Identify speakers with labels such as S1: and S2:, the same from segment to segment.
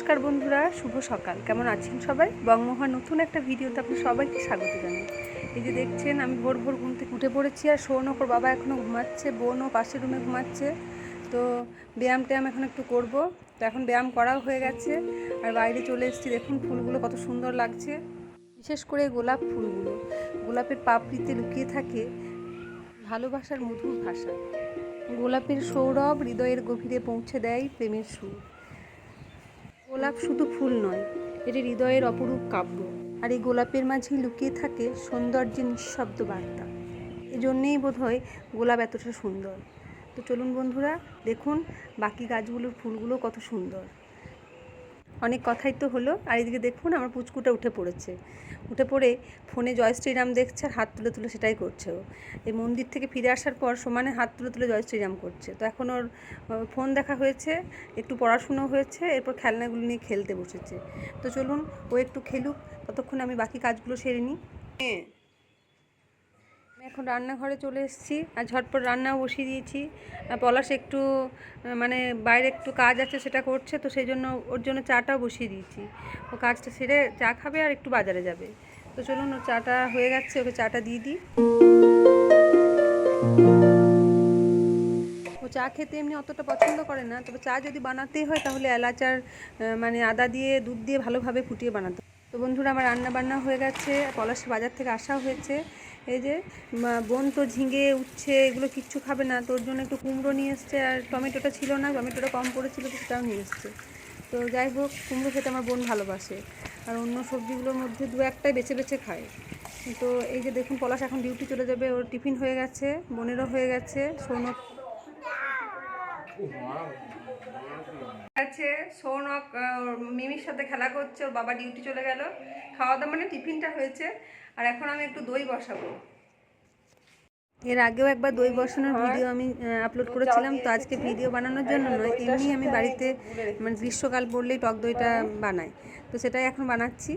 S1: নমস্কার বন্ধুরা, শুভ সকাল। কেমন আছেন সবাই? বঙ্গমোহন নতুন একটা ভিডিওতে আপনি সবাইকে স্বাগত জানাই। এই যে দেখছেন, আমি ভোর ভোর ঘুম থেকে উঠে পড়েছি আর সৌনক ওর বাবা এখনও ঘুমাচ্ছে, বোনও পাশের রুমে ঘুমাচ্ছে। তো ব্যায়াম ট্যায়াম এখন একটু করব। তো এখন ব্যায়াম করাও হয়ে গেছে। আর বাইরে চলে এসেছি, দেখুন ফুলগুলো কত সুন্দর লাগছে। বিশেষ করে গোলাপ ফুলগুলো। গোলাপের পাপড়িতে লুকিয়ে থাকে ভালোবাসার মধুর ভাষা। গোলাপের সৌরভ হৃদয়ের গভীরে পৌঁছে দেয় প্রেমের সুর। গোলাপ শুধু ফুল নয় এটি হৃদয়ের অপরূপ কাব্য। আর এই গোলাপের মাঝেই লুকিয়ে থাকে সৌন্দর্যের নিঃশব্দ বার্তা। এজন্যেই বোধ হয় গোলাপ এতটা সুন্দর। তো চলুন বন্ধুরা, দেখুন বাকি গাছগুলোর ফুলগুলো কত সুন্দর। অনেক কথাই তো হলো। আর এদিকে দেখুন, আমার পুচকুটা উঠে পড়েছে। উঠে পড়ে ফোনে জয় শ্রীরাম দেখছে আর হাত তুলে তুলে সেটাই করছে ও। এই মন্দির থেকে ফিরে আসার পর সমানে হাত তুলে তুলে জয় শ্রীরাম করছে। তো এখন ওর ফোন দেখা হয়েছে, একটু পড়াশুনো হয়েছে, এরপর খেলনাগুলো নিয়ে খেলতে বসেছে। তো চলুন ও একটু খেলুক, ততক্ষণ আমি বাকি কাজগুলো সেরে নিই। আমি এখন রান্নাঘরে চলে এসেছি আর ঝটপট রান্নাও বসিয়ে দিয়েছি। পলাশ একটু মানে বাইরে একটু কাজ আছে সেটা করছে, তো সেই জন্য ওর জন্য চাটাও বসিয়ে দিয়েছি। ও কাজটা সেরে চা খাবে আর একটু বাজারে যাবে। তো চলুন, ওর চাটা হয়ে গেছে, ওকে চাটা দিয়ে দিই। ও চা খেতে এমনি অতটা পছন্দ করে না, তবে চা যদি বানাতেই হয় তাহলে এলাচ আর মানে আদা দিয়ে, দুধ দিয়ে ভালোভাবে ফুটিয়ে বানাতে তো বন্ধুরা, আমার রান্না বান্না হয়ে গেছে, পলাশ বাজার থেকে আসাও হয়েছে। এই যে বোন তো ঝিঙে উচ্ছে, এগুলো কিচ্ছু খাবে না। তোর জন্য একটু কুমড়ো নিয়ে এসছে, আর টমেটোটা ছিল না, টমেটোটা কম পড়েছিল সেটাও নিয়ে এসছে। তো যাই হোক, কুমড়ো খেতে আমার বোন ভালোবাসে। আর অন্য সবজিগুলোর মধ্যে দু একটাই বেছে বেছে খায়। তো এই যে দেখুন, পলাশ এখন ডিউটি চলে যাবে, ওর টিফিন হয়ে গেছে, বোনেরও হয়ে গেছে, সৌনক আছে সৌনক মিমির সাথে খেলা করছে ওর বাবা ডিউটি চলে গেল। খাওয়া দাওয়া মানে টিফিনটা হয়েছে। আর এখন আমি একটু দই বসাবো। এর আগেও একবার দই বসানোর ভিডিও আমি আপলোড করেছিলাম। তো আজকে ভিডিও বানানোর জন্য নয় এমনি আমি বাড়িতে মানে গ্রীষ্মকাল পড়লেই টক দইটা বানাই। তো সেটাই এখন বানাচ্ছি।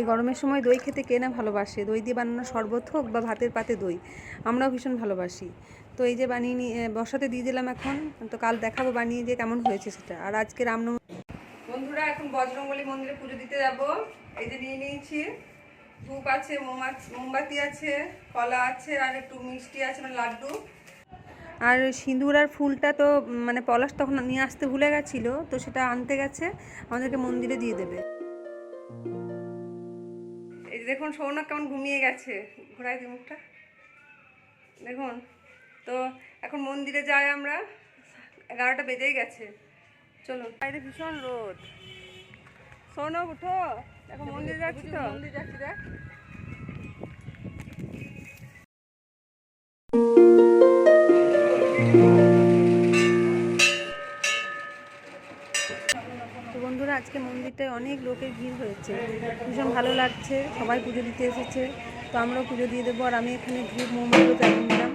S1: এই গরমের সময় দই খেতে কে না ভালোবাসে? দই দিয়ে বানানো শরবত হোক বা ভাতের পাতে দই, আমরাও ভীষণ ভালোবাসি। তো এই যে বানিয়ে নিয়ে বসাতে দিয়ে দিলাম এখন, তো কাল দেখাবো বানিয়ে যে কেমন হয়েছে সেটা। আর আজকে রামনবমী বন্ধুরা, এখন বজরঙ্গলী মন্দিরে পুজো দিতে যাব। এই যে নিয়ে নিয়েছি। ধূপ আছে মোমবাতি আছে, কলা আছে, আর একটু মিষ্টি আছে মানে লাড্ডু। আর সিঁদুর আর ফুলটা তো মানে পলাশ তখন নিয়ে আসতে ভুলে গেছিল, তো সেটা আনতে গেছে। আমাদেরকে মন্দিরে দিয়ে দেবে। দেখুন, সৌনক কেমন ঘুমিয়ে গেছে। ঘোরাই দি মুখটা। দেখুন, তো এখন মন্দিরে যাই আমরা। এগারোটা বেজেই গেছে। চলুন। বাইরে ভীষণ রোদ। সৌনক, উঠো। এখন মন্দিরে যাচ্ছি তো। মন্দির যাচ্ছি, দেখ। আজকে মন্দিরটায় অনেক লোকের ভিড় হয়েছে। ভীষণ ভালো লাগছে, সবাই পুজো দিতে এসেছে। তো আমরাও পুজো দিয়ে দেবো আর আমি এখানে ধূপ মোমবাতিও জ্বালিয়ে নিলাম।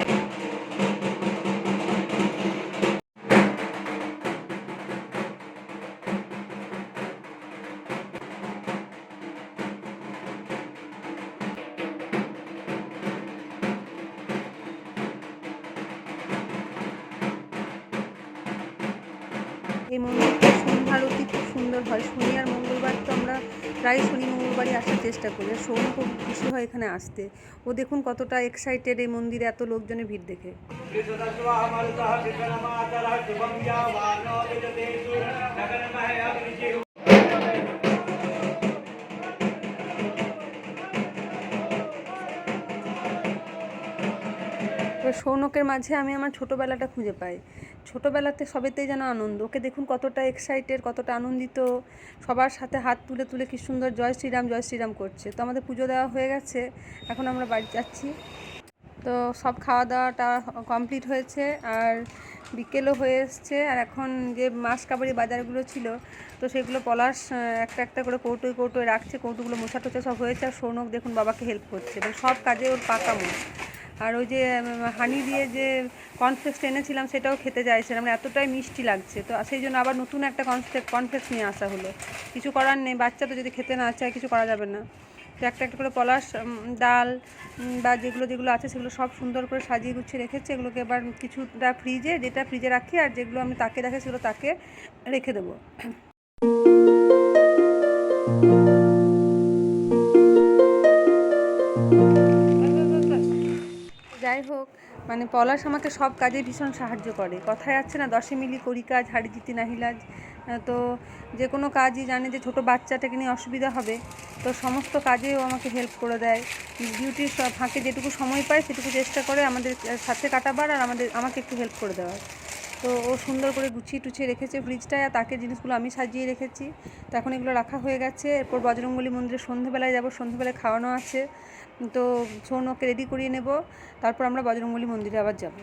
S1: এই মন্দিরটা আরতি খুব সুন্দর হয়। শনি আর মঙ্গলবার তো আমরা প্রায় শনি, মঙ্গলবারই আসার চেষ্টা করি। আর সৌম খুব খুশি হয় এখানে আসতে। ও দেখুন কতটা এক্সাইটেড এই মন্দিরে, এত লোকজনের ভিড় দেখে। সৌনকের মাঝে আমি আমার ছোটোবেলাটা খুঁজে পাই। ছোটোবেলাতে সবেতেই যেন আনন্দ। ওকে দেখুন কতটা এক্সাইটেড কতটা আনন্দিত। সবার সাথে হাত তুলে তুলে কি সুন্দর জয় শ্রীরাম জয় শ্রীরাম করছে। তো আমাদের পুজো দেওয়া হয়ে গেছে, এখন আমরা বাড়ি যাচ্ছি। তো সব খাওয়া দাওয়াটা কমপ্লিট হয়েছে, আর বিকেলও হয়ে এসছে। আর এখন যে মাছ কাবাড়ি বাজারগুলো ছিল, তো সেগুলো পলাশ একটা একটা করে কৌটোয় কৌটোয় রাখছে। কৌটোগুলো মোছা টোছা সব হয়েছে। আর সৌনক দেখুন বাবাকে হেল্প করছে। মানে সব কাজে ওর পাকা মুখ আর ওই যে হানি দিয়ে যে কনফ্লেক্স এনেছিলাম, সেটাও খেতে চাইছিলাম মানে এতটাই মিষ্টি লাগছে। তো সেই জন্য আবার নতুন একটা কনফ্লেক্স কর্নফ্লেক্স নিয়ে আসা হলো। কিছু করার নেই। বাচ্চা তো যদি খেতে না চায়, কিছু করা যাবে না। তো একটা একটা করে পলাশ ডাল বা যেগুলো যেগুলো আছে, সেগুলো সব সুন্দর করে সাজিয়ে গুছিয়ে রেখেছে। এগুলোকে এবার কিছুটা ফ্রিজে যেটা ফ্রিজে রাখি, আর যেগুলো আমি তাকে রাখি সেগুলো তাকে রেখে দেবো। মানে পলাশ আমাকে সব কাজে ভীষণ সাহায্য করে। কথায় আছে না, দশে মিলি করি কাজ, হাড়ি জিতি নাহিলাজ তো যে কোনো কাজই জানে যে ছোটো বাচ্চাটাকে নিয়ে অসুবিধা হবে। তো সমস্ত কাজে ও আমাকে হেল্প করে দেয়। ডিউটির ফাঁকে যেটুকু সময় পায় সেটুকু চেষ্টা করে আমাদের সাথে কাটাবার আর আমাদের, আমাকে একটু হেল্প করে দেওয়ার। তো ও সুন্দর করে গুছিয়ে টুছিয়ে রেখেছে ফ্রিজটায় আর তাকে জিনিসগুলো আমি সাজিয়ে রেখেছি। তো এখন এগুলো রাখা হয়ে গেছে। এরপর বজরঙ্গলী মন্দিরে সন্ধেবেলায় যাব। সন্ধেবেলায় খাওয়ানো আছে। তো সৌনকে রেডি করিয়ে নেব। তারপর আমরা বজরঙ্গলী মন্দিরে আবার যাব।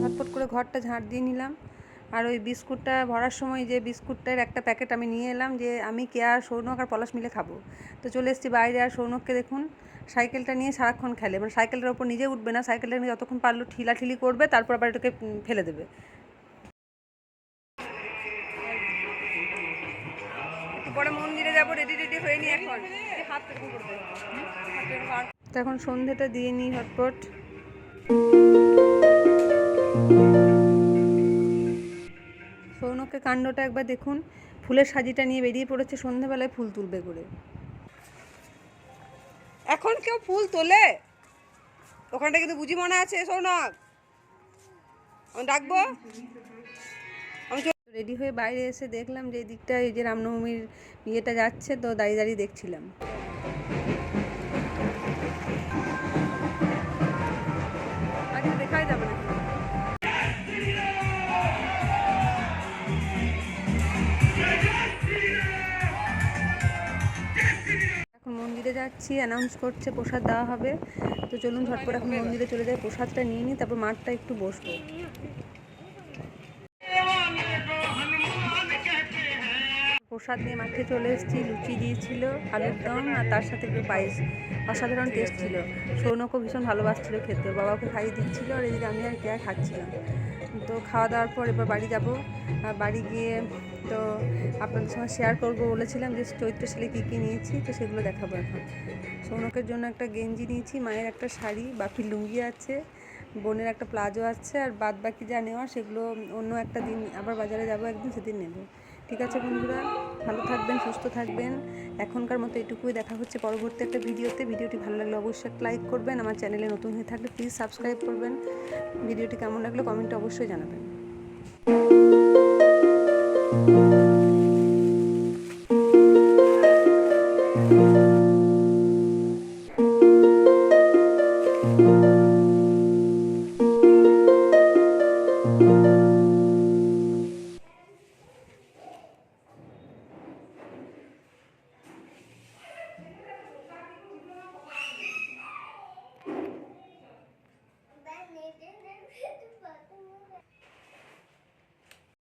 S1: ঝটপট করে ঘরটা ঝাড় দিয়ে নিলাম। আর ওই বিস্কুটটা ভরার সময় যে বিস্কুটটার একটা প্যাকেট আমি নিয়ে এলাম যে আমি কে আর সৌনক আর পলাশ মিলে খাব। তো চলে এসেছি বাইরে আর সৌনককে দেখুন। সাইকেলটা নিয়ে সারাক্ষণ খেলে। মানে সাইকেলটার ওপর নিজে উঠবে না। সাইকেলটা নিয়ে যতক্ষণ পারল ঠিলাঠিলি করবে, তারপর আবার এটাকে ফেলে দেবে। তো এখন সন্ধেটা দিয়ে নিই হটপট সৌনকের কাণ্ডটা একবার দেখুন। ফুলের সাজিটা নিয়ে বেরিয়ে পড়েছে সন্ধেবেলায় ফুল তুলবে করে।
S2: এখন কেউ ফুল তোলে? ওখানটা কিন্তু বুঝি মনে আছে, সৌনক? ডাকবো? আমি
S1: রেডি হয়ে বাইরে এসে দেখলাম যে এই দিকটা এই যে রামনবমীর ইয়েটা যাচ্ছে, তো দাঁড়িয়ে দাঁড়িয়ে দেখছিলাম। যাচ্ছি অ্যানাউন্স করছে, প্রসাদ দেওয়া হবে। তো চলুন ঝটপট এখন মন্দিরে চলে যাই, প্রসাদটা নিয়ে নিই, তারপর মাঠটা একটু বসবো। প্রসাদ নিয়ে মাঠে চলে এসেছি, লুচি দিয়েছিল, আলুর দম, আর তার সাথে একটু পায়েস। অসাধারণ টেস্ট ছিল। সৌনকও ভীষণ ভালোবাসছিল খেতে। বাবাকে খাইয়ে দিচ্ছিল, আর এদিকে আমি আর কেয়া খাচ্ছিলাম তো খাওয়া দাওয়ার পর এবার বাড়ি যাব। বাড়ি গিয়ে তো আপনাদের সঙ্গে শেয়ার করব বলেছিলাম যে চৈত্র কী কী নিয়েছি, তো সেগুলো দেখাবো এখন। সৌনকের জন্য একটা গেঞ্জি নিয়েছি, মায়ের একটা শাড়ি বাপির লুঙ্গি আছে, বোনের একটা প্লাজো আছে, আর বাদ বাকি যা নেওয়া সেগুলো অন্য একটা দিন আবার বাজারে যাব একদিন সেদিন নেব। ঠিক আছে বন্ধুরা, ভালো থাকবেন, সুস্থ থাকবেন। এখনকার মতো এটুকুই দেখা হচ্ছে পরবর্তী একটা ভিডিওতে। ভিডিওটি ভালো লাগলে অবশ্যই একটা লাইক করবেন, আমার চ্যানেলে নতুন হয়ে থাকলে প্লিজ সাবস্ক্রাইব করবেন। ভিডিওটি কেমন লাগলে কমেন্টে অবশ্যই জানাবেন।